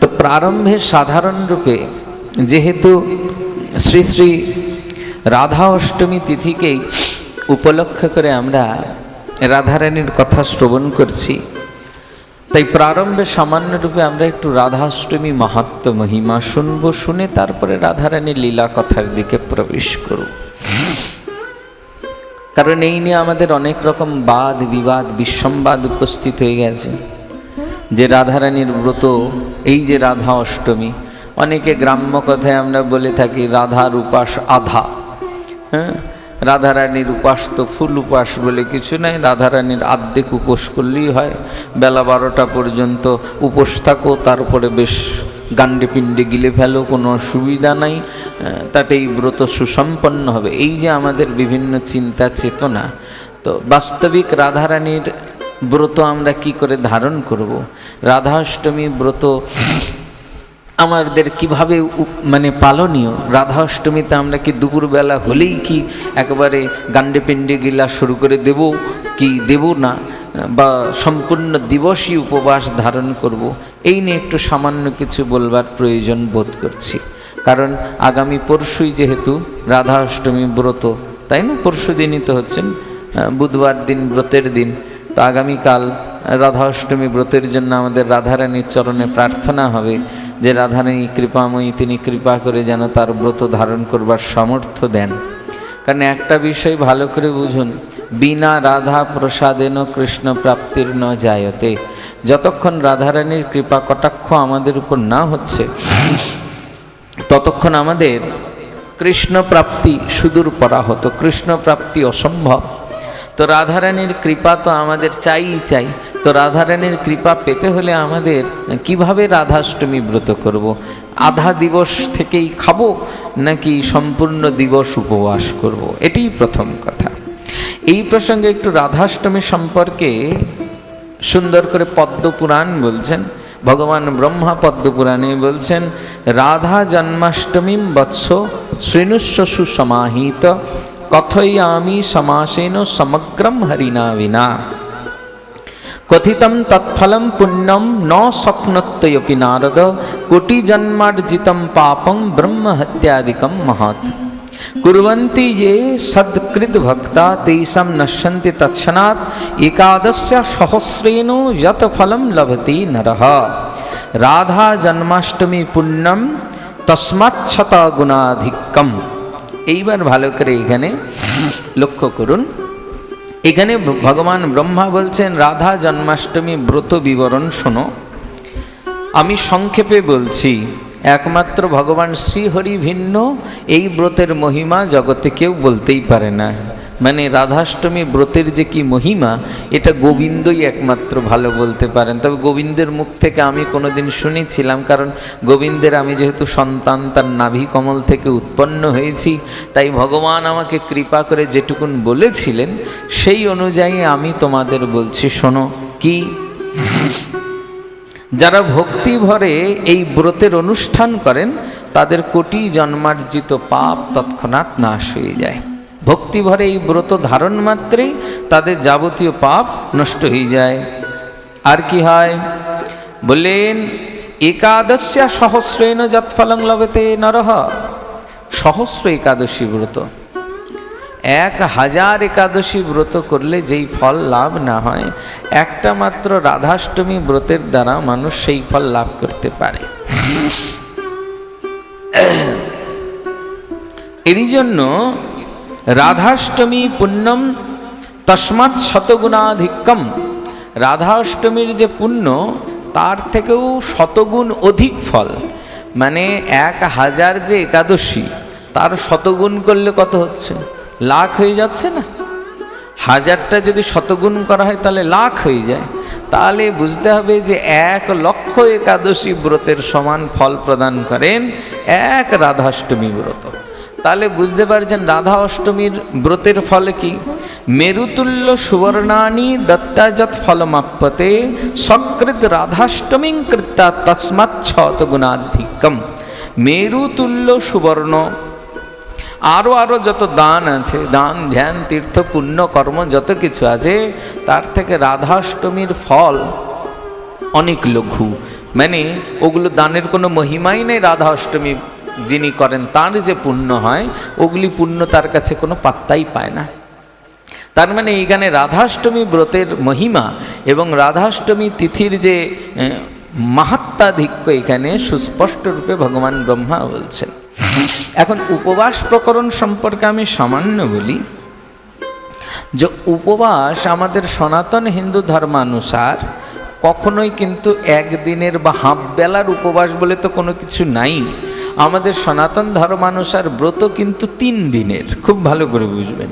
তো প্রারম্ভে সাধারণ রূপে যেহেতু শ্রী শ্রী রাধা অষ্টমী তিথিকেই উপলক্ষ করে আমরা রাধারানীর কথা শ্রবণ করছি, তাই প্রারম্ভে সামান্য রূপে আমরা একটু রাধাষ্টমী মাহাত্ম মহিমা শুনব, শুনে তারপরে রাধারানীর লীলা কথার দিকে প্রবেশ করব কারণ এই নিয়ে আমাদের অনেক রকম বাদ, বিবাদ, বিসম্বাদ উপস্থিত হয়ে গেছে। যে রাধারানীর ব্রত এই যে রাধা অষ্টমী অনেকে গ্রাম্য কথায় আমরা বলে থাকি রাধার উপাস আধা। হ্যাঁ? রাধারানীর উপাস তো ফুল উপাস বলে কিছু নাই রাধারানীর আর্ধেক উপোস করলেই হয়। বেলা বারোটা পর্যন্ত উপোস থাকো তারপরে বেশ গান্ডে পিণ্ডে গিলে ফেলো কোনো অসুবিধা নাই। আহ, তাতেই ব্রত সুসম্পন্ন হবে। এই যে আমাদের বিভিন্ন চিন্তা চেতনা তো বাস্তবিক রাধারানীর ব্রত আমরা কি করে ধারণ করব? রাধাষ্টমী ব্রত আমাদের কীভাবে মানে পালনীয়? রাধা অষ্টমীতে আমরা কি দুপুরবেলা হলেই কি একেবারে গান্ডে পিণ্ডে গিলা শুরু করে দেব কি দেব না? বা সম্পূর্ণ দিবসই উপবাস ধারণ করব? এই নিয়ে একটু সামান্য কিছু বলবার প্রয়োজন বোধ করছি। কারণ আগামী পরশুই যেহেতু রাধা অষ্টমী ব্রত, তাই না? পরশু দিনই তো হচ্ছেন বুধবার দিন, ব্রতের দিন। তো আগামীকাল রাধা অষ্টমী ব্রতের জন্য আমাদের রাধারানীর চরণে প্রার্থনা হবে যে রাধারানী কৃপাময়ী, তিনি কৃপা করে যেন তার ব্রত ধারণ করবার সামর্থ্য দেন। কারণ একটা বিষয় ভালো করে বুঝুন, বিনা রাধা প্রসাদেন কৃষ্ণ প্রাপ্তির ন জায়তে যতক্ষণ রাধারানীর কৃপা কটাক্ষ আমাদের উপর না হচ্ছে, ততক্ষণ আমাদের কৃষ্ণ প্রাপ্তি সুদূর পরাহত, কৃষ্ণ প্রাপ্তি অসম্ভব। তো রাধারানীর কৃপা তো আমাদের চাই চাই তো রাধারানীর কৃপা পেতে হলে আমাদের কীভাবে রাধাষ্টমী ব্রত করব। আধা দিবস থেকেই খাব নাকি সম্পূর্ণ দিবস উপবাস করব। এটাই প্রথম কথা এই প্রসঙ্গে একটু রাধাষ্টমী সম্পর্কে সুন্দর করে পদ্মপুরাণ বলছেন ভগবান ব্রহ্মা পদ্মপুরাণে বলছেন, রাধা জন্মাষ্টমীম বৎস শ্রেণুস্ব সুসমাহিত কথয়ামি সমাসেন সমগ্রম হরিণা বিনা কথিতম তৎফলম পুণ্যম ন স্বপ্নত্বয়পি নারদ কোটি জন্মার্জিতম পাপম ব্রহ্ম হত্যাদিকম মহৎ কুর্বন্তি ये সৎকৃত ভক্তা তেষাম নশ্যন্তি তৎক্ষণাৎ একাদশ সহস্রেণ যত ফলম লভতি নরহ রাধা জন্মাষ্টমী পুণ্যম তস্মাচ্ছত গুণাধিক্যম এইবার ভালো করে এখানে লক্ষ্য করুন। এখানে ভগবান ব্রহ্মা বলছেন, রাধা জন্মাষ্টমী ব্রত বিবরণ শোনো। আমি সংক্ষেপে বলছি, একমাত্র ভগবান শ্রীহরি ভিন্ন, এই ব্রতের মহিমা জগতে কেউ বলতেই পারে না। মানে রাধাষ্টমী ব্রতের যে কি মহিমা, এটা গোবিন্দই একমাত্র ভালো বলতে পারেন। তবে গোবিন্দের মুখ থেকে আমি কোনোদিন শুনেছিলাম, কারণ গোবিন্দের আমি যেহেতু সন্তান, তার নাভি কমল থেকে উৎপন্ন হয়েছি, তাই ভগবান আমাকে কৃপা করে যেটুকুন বলেছিলেন, সেই অনুযায়ী আমি তোমাদের বলছি, শোনো, কি? যারা ভক্তি ভরে এই ব্রতের অনুষ্ঠান করেন, তাদের কোটি জন্মার্জিত পাপ তৎক্ষণাৎ নাশ হয়ে যায়। ভক্তি ভরে এই ব্রত ধারণ মাত্রেই তাদের যাবতীয় পাপ নষ্ট হয়ে যায়। আর কি হয়? বললেন একাদশা সহস্রেণ যৎফলং লভতে নরহ। সহস্র একাদশী ব্রত। এক হাজার একাদশী ব্রত করলে যেই ফল লাভ না হয়, একটা মাত্র রাধাষ্টমী ব্রতের দ্বারা মানুষ সেই ফল লাভ করতে পারে। এরই জন্য রাধাষ্টমী পুণ্যম, তস্মাৎ শতগুণাধিক্যম। রাধাষ্টমীর যে পুণ্য, তার থেকেও শতগুণ অধিক ফল। মানে এক হাজার যে একাদশী, তার শতগুণ করলে কত হচ্ছে? লাখ হয়ে যাচ্ছে না? হাজারটা যদি শতগুণ করা হয়, তাহলে লাখ হয়ে যায়। তাহলে বুঝতে হবে যে এক লক্ষ একাদশী ব্রতের সমান ফল প্রদান করেন এক রাধাষ্টমী ব্রত। তাহলে বুঝতে পারছেন রাধা অষ্টমীর ব্রতের ফল কি? মেরুতুল্য সুবর্ণানি দত্তাযত ফলমাপ্যতে সকৃত রাধাষ্টমী কৃত্যা তস্মাৎ ছত গুণাধিকম। মেরুতুল্য সুবর্ণ। আরও আরও যত দান আছে, দান, ধ্যান, তীর্থ, পুণ্য, কর্ম, যত কিছু আছে, তার থেকে রাধাষ্টমীর ফল অনেক লঘু। মানে ওগুলো দানের কোনো মহিমাই নেই রাধা অষ্টমী যিনি করেন, তার যে পুণ্য হয়, ওগুলি পুণ্য তার কাছে কোনো পাত্তাই পায় না। তার মানে এইখানে রাধাষ্টমী ব্রতের মহিমা এবং রাধাষ্টমী তিথির যে মাহাত্মাধিক্য এখানে সুস্পষ্ট রূপে ভগবান ব্রহ্মা বলছেন। এখন উপবাস প্রকরণ সম্পর্কে আমি সামান্য বলি যে, উপবাস আমাদের সনাতন হিন্দু ধর্মানুসার কখনোই কিন্তু একদিনের বা হাফ বেলার উপবাস বলে তো কোনো কিছু নাই। আমাদের সনাতন ধর্মানুসার ব্রত কিন্তু তিন দিনের। খুব ভালো করে বুঝবেন।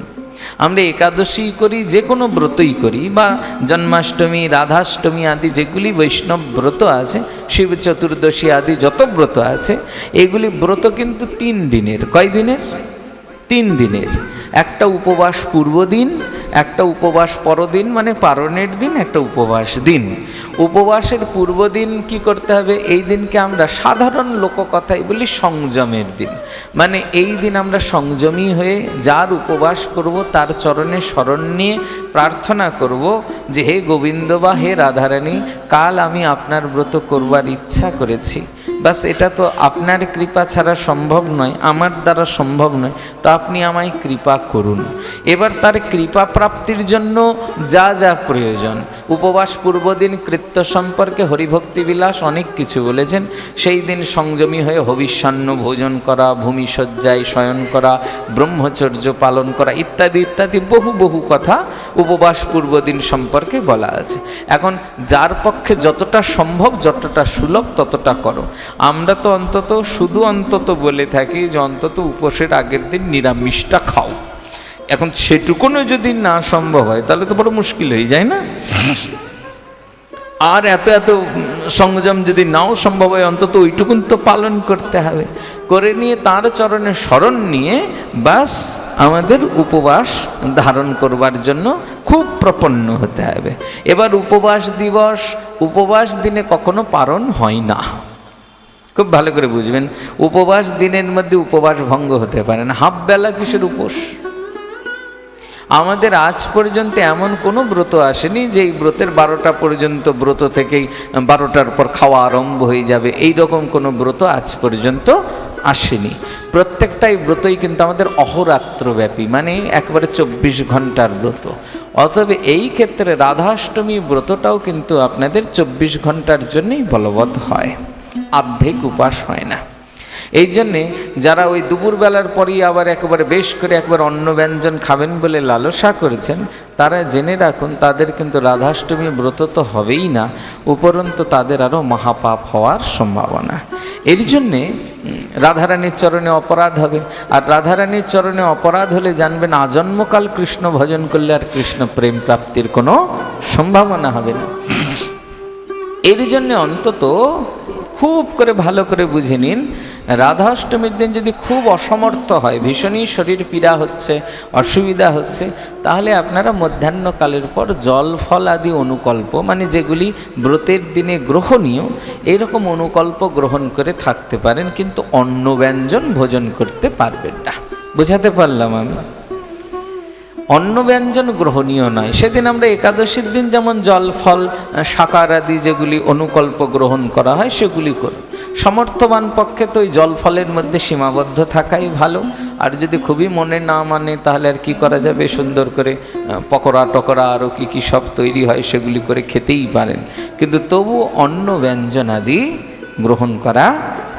আমরা একাদশী করি, যে কোনো ব্রতই করি, বা জন্মাষ্টমী, রাধাষ্টমী আদি যেগুলি বৈষ্ণব ব্রত আছে, শিব চতুর্দশী আদি যত ব্রত আছে, এগুলি ব্রত কিন্তু তিন দিনের। কয় দিনের? তিন দিনের। একটা উপবাস পূর্ব দিন একটা উপবাস পরদিন মানে পারণের দিন, একটা উপবাস দিন। উপবাসের পূর্ব দিন কি করতে হবে? এই দিনকে আমরা সাধারণ লোককথায় বলি সংযমের দিন। মানে এই দিন আমরা সংযমী হয়ে যার উপবাস করব, তার চরণে স্মরণ নিয়ে প্রার্থনা করব যে, হে গোবিন্দ বা হে রাধারানী, কাল আমি আপনার ব্রত করবার ইচ্ছা করেছি। বাস, এটা তো আপনার কৃপা ছাড়া সম্ভব নয়, আমার দ্বারা সম্ভব নয়, তো আপনি আমায় কৃপা করুন। এবার তার কৃপা প্রাপ্তির জন্য যা যা প্রয়োজন। উপবাস পূর্বদিন কৃত্য সম্পর্কে হরিভক্তি বিলাস, অনেক কিছু বলেছেন। সেই দিন সংযমী হয়ে হবিষ্যান্ন ভোজন করা ভূমিশয্যায় শয়ন করা, ব্রহ্মচর্য পালন করা ইত্যাদি ইত্যাদি বহু বহু কথা উপবাস পূর্বদিন সম্পর্কে বলা আছে। এখন যার পক্ষে যতটা সম্ভব, যতটা সুলভ, ততটা করো। আমরা তো অন্তত শুধু অন্তত বলে থাকি যে অন্তত উপোসের আগের দিন নিরামিষটা খাও। এখন সেটুকুনও যদি না সম্ভব হয়, তাহলে তো বড় মুশকিল হয়ে যায় না? আর এত এত সংযম যদি নাও সম্ভব হয়, অন্তত ওইটুকুন তো পালন করতে হবে। করে নিয়ে তার চরণে স্মরণ নিয়ে বাস আমাদের উপবাস ধারণ করবার জন্য খুব প্রপন্ন হতে হবে। এবার উপবাস দিবস, উপবাস দিনে কখনো পালন হয় না। খুব ভালো করে বুঝবেন। উপবাস দিনের মধ্যে উপবাস ভঙ্গ হতে পারে না। হাফ বেলা কিসের উপোস? আমাদের আজ পর্যন্ত এমন কোনো ব্রত আসেনি যে এই ব্রতের বারোটা পর্যন্ত ব্রত থেকেই, বারোটার পর খাওয়া আরম্ভ হয়ে যাবে। এই রকম কোনো ব্রত আজ পর্যন্ত আসেনি। প্রত্যেকটাই ব্রতই কিন্তু আমাদের অহরাত্রব্যাপী মানে একবারে চব্বিশ ঘণ্টার ব্রত। অতএব এই ক্ষেত্রে রাধাষ্টমী ব্রতটাও কিন্তু আপনাদের চব্বিশ ঘণ্টার জন্যই বলবৎ হয়। আর্ধেক উপাস হয় না। এই জন্যে যারা ওই দুপুরবেলার পরেই আবার একেবারে বেশ করে একবার অন্ন ব্যঞ্জন খাবেন বলে লালসা করেছেন, তারা জেনে রাখুন তাদের কিন্তু রাধাষ্টমী ব্রত তো হবেই না, উপরন্তু তাদের আরও মহাপাপ হওয়ার সম্ভাবনা। এর জন্যে রাধারানীর চরণে অপরাধ হবে। আর রাধারানীর চরণে অপরাধ হলে জানবেন আজন্মকাল কৃষ্ণ ভজন করলে আর কৃষ্ণ প্রেম প্রাপ্তির কোনো সম্ভাবনা হবে না। এর জন্য অন্তত খুব করে ভালো করে বুঝে নিন রাধা অষ্টমীর দিন যদি খুব অসমর্থ হয়, ভীষণই শরীর পীড়া হচ্ছে, অসুবিধা হচ্ছে, তাহলে আপনারা মধ্যাহ্নকালের পর জল, ফল আদি অনুকল্প মানে যেগুলি ব্রতের দিনে গ্রহণীয়, এরকম অনুকল্প গ্রহণ করে থাকতে পারেন, কিন্তু অন্ন ব্যঞ্জন ভোজন করতে পারবেন না। বোঝাতে পারলাম আমি? অন্ন ব্যঞ্জন গ্রহণীয় নয়। সেদিন আমরা একাদশীর দিন যেমন জল, ফল, সাকার আদি যেগুলি অনুকল্প গ্রহণ করা হয়, সেগুলি করি। সমর্থবান পক্ষে তো ওই জল, ফলের মধ্যে সীমাবদ্ধ থাকাই ভালো। আর যদি খুবই মনে না মানে তাহলে আর কি করা যাবে? সুন্দর করে পকোড়া, টকোড়া আরও কী কী সব তৈরি হয়, সেগুলি করে খেতেই পারেন। কিন্তু তবু অন্ন ব্যঞ্জন আদি গ্রহণ করা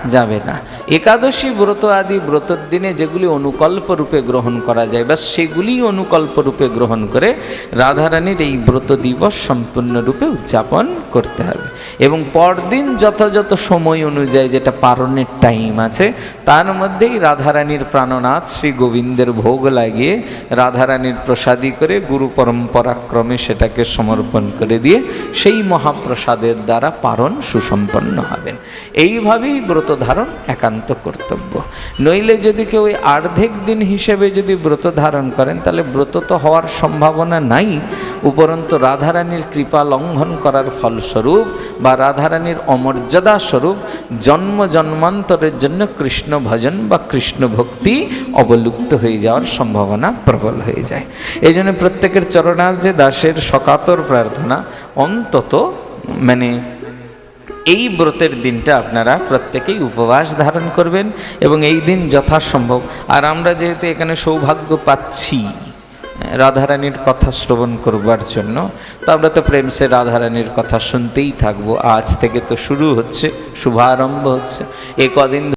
যাবে না। একাদশী ব্রত আদি ব্রতর দিনে যেগুলি অনুকল্প রূপে গ্রহণ করা যায় বা সেগুলি অনুকল্প রূপে গ্রহণ করে রাধারানীর এই ব্রত দিবস সম্পূর্ণরূপে উদযাপন করতে হবে। এবং পরদিন যথাযথ সময় অনুযায়ী যেটা পারণের টাইম আছে, তার মধ্যেই রাধারানীর প্রাণনাথ শ্রী গোবিন্দের ভোগ লাগিয়ে রাধারানীর প্রসাদী করে গুরু পরম্পরাক্রমে সেটাকে সমর্পণ করে দিয়ে সেই মহাপ্রসাদের দ্বারা পারণ সুসম্পন্ন হবেন। এইভাবেই ব্রত ধারণ একান্ত কর্তব্য। নইলে যদি কেউ ওই আর্ধেক দিন হিসেবে যদি ব্রত ধারণ করেন, তাহলে ব্রত তো হওয়ার সম্ভাবনা নাই, উপরন্তু রাধারানীর কৃপা লঙ্ঘন করার ফলস্বরূপ বা রাধারানীর অমর্যাদা স্বরূপ জন্ম জন্মান্তরের জন্য কৃষ্ণ ভজন বা কৃষ্ণ ভক্তি অবলুপ্ত হয়ে যাওয়ার সম্ভাবনা প্রবল হয়ে যায়। এই জন্য প্রত্যেকের চরণার্থে দাসের সকাতর প্রার্থনা অন্তত মানে এই ব্রতের দিনটা আপনারা প্রত্যেকেই উপবাস ধারণ করবেন এবং এই দিন যথাসম্ভব। আর আমরা যেহেতু এখানে সৌভাগ্য পাচ্ছি রাধারানীর কথা শ্রবণ করবার জন্য, তো আমরা তো প্রেমসে রাধারানীর কথা শুনতেই থাকব। আজ থেকে তো শুরু হচ্ছে, শুভারম্ভ হচ্ছে। এ কদিন